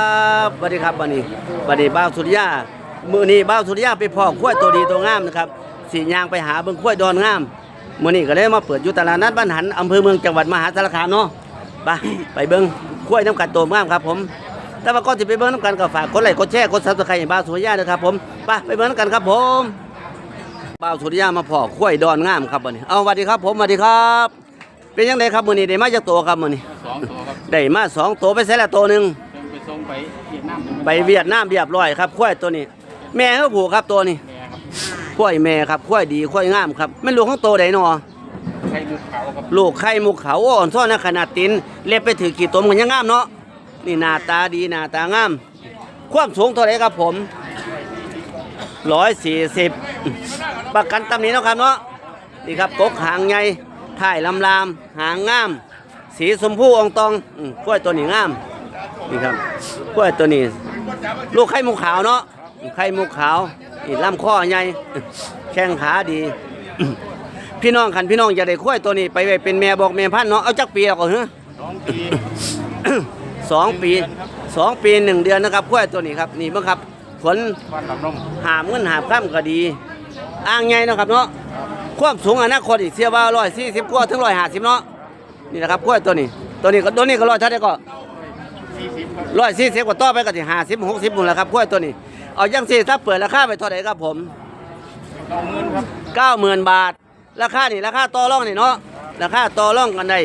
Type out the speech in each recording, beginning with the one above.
ครับสวัสดีครับวันนี้วันนี้บ้าวสุริยามื้อนี้บ้าวสุริยาไปพอกล้วยตัวดีตัวงามนะครับสียางไปหาเบิ่งกล้วยดอนงามมื้อนี้ก็เลยมาเปิดอยู่ตลาดนัดบ้านหันอำเภอเมืองจังหวัดมหาสารคามเนาะไปไปเบิ่งกล้วยน้ำกันโตงามครับผมแต่ว่าก่อนที่ไปเบิ่งน้ำกันก็ฝากกดไลค์กดแชร์กด Subscribe ให้บ้าวสุริยาด้วยครับผมไปไปเบิ่งน้ำกันครับผมบ้าวสุริยามาพอกกล้วยดอนงามครับวันนี้เอาสวัสดีครับผมสวัสดีครับ เป็นยังไงครับมื้อนี้ได้มาจากตัวครับมื้อนี้สองตัวครับได้มาสองตัวไปใส่ละตัวหนึงยัง ไปส่งไปเวียดนามไปเวียดนามเรียบร้อยครับควายตัวนี้ แม่เขาผูกครับตัวนี้แม่ครับควายแม่ครับควายดีควายงามครับแม่นลูกของโตใดหนอไข่มุกขาวครับลูกไข่มุกเขาวอ่อนซ่อนนะขนาดตินเล็บไปถือกี่ตมกันยังงามเนาะนี่หน้าตาดีหน้าตางาม ความสูงเท่าไหรครับผมร้อยสี่สิบประกันตำหนี้นาะครับเนาะนี่ครับกกหางใหญ่ถ่ายลำลาม หางงาม สีชมพูอองตองอืมกล้วยตัวนี้งาม นี่ครับกล้วยตัวนี้ ลูกไข่มุกขาวเนาะไข่มุกขาวนี่ลำข้อใหญ่แข้งขาดี พี่น้องคันพี่น้องอยาได้กล้วยตัวนี้ ไปไว้เป็นแม่บอกแม่พันเนาะเอาจักปีแล้วก็เหรอสองปีสองปีสองปีหนึ่งเดือนนะครับกล้วยตัวนี้ครับนี่เบิ่งครับผลบ้านหามเงินหามข้ามก็ดี อ้างไงเนาะครับเนาะความสูงอนาคตอีกเสียว่าร้อยสี่สิบกว่าถึงร้อยห้าสิบเนาะนี่นะครับกล้วยตัวนี้ ตัวนี้ก็ตัวนี้ก็ร้อยเท่าไหร่ก็สี่สิบค รับร้อยสี่สิบกว่าต่อไปก็สิห้าสิบหกสิบหมดแล้วครับกล้วยตัวนี้ เอายังสี่ถ้าเปิดราคาไปเท่าไหร่ครับผมสองหมื่นครับเก้าหมื่นบาท ราคานี่ราคาต่อรองนี่เนาะ ราคาต่อรองกันได้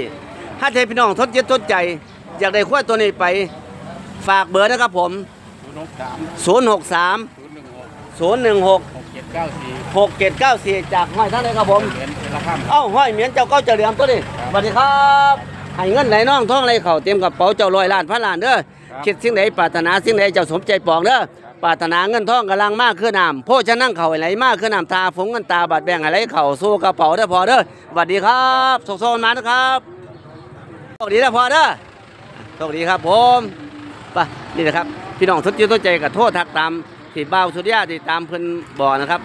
ถ้าเทพี่น้องทดเจ็ดทดใจ อยากได้กล้วยตัวนี้ไปฝากเบอร์นะครับผมศูนย์หกสาม063ศูนย์หนึ่งหก016หกเจ็ดเก้าสี่6794จากห้อยท่านเลยครับผมเหรียญเป็นราคาเอ้าห้อยเหมียนเจ้าเก้าเจ้าเหลี่ยมตัวนี้สวัสดีครับ ให้เงินไหลน้องท่องไหลเข่าเต็มกระเป๋าเจ้าลอยล้านพันล้านเด้อคิดสิ่งใดปรารถนาสิ่งใดเจ้าสมใจปองเด้อปรารถนาเงินทองกำลังมากขึ้นน้ำโพชะนั่งเข่าไหลมากขึ้นน้ำตาฝงเงินตาบาดแบ่งไหลเข่าสู้กระเป๋าเด้อพอเด้อสวัสดีครับโชคโชคมานะครับโชคดีนะพอเด้อโชคดีครับผมไปนี่นะครับพี่น้องทุกจิตทุกใจกับโทษทักตามที่บ้าวสุริยาที่ตามเพิ่นบ่อนะครับ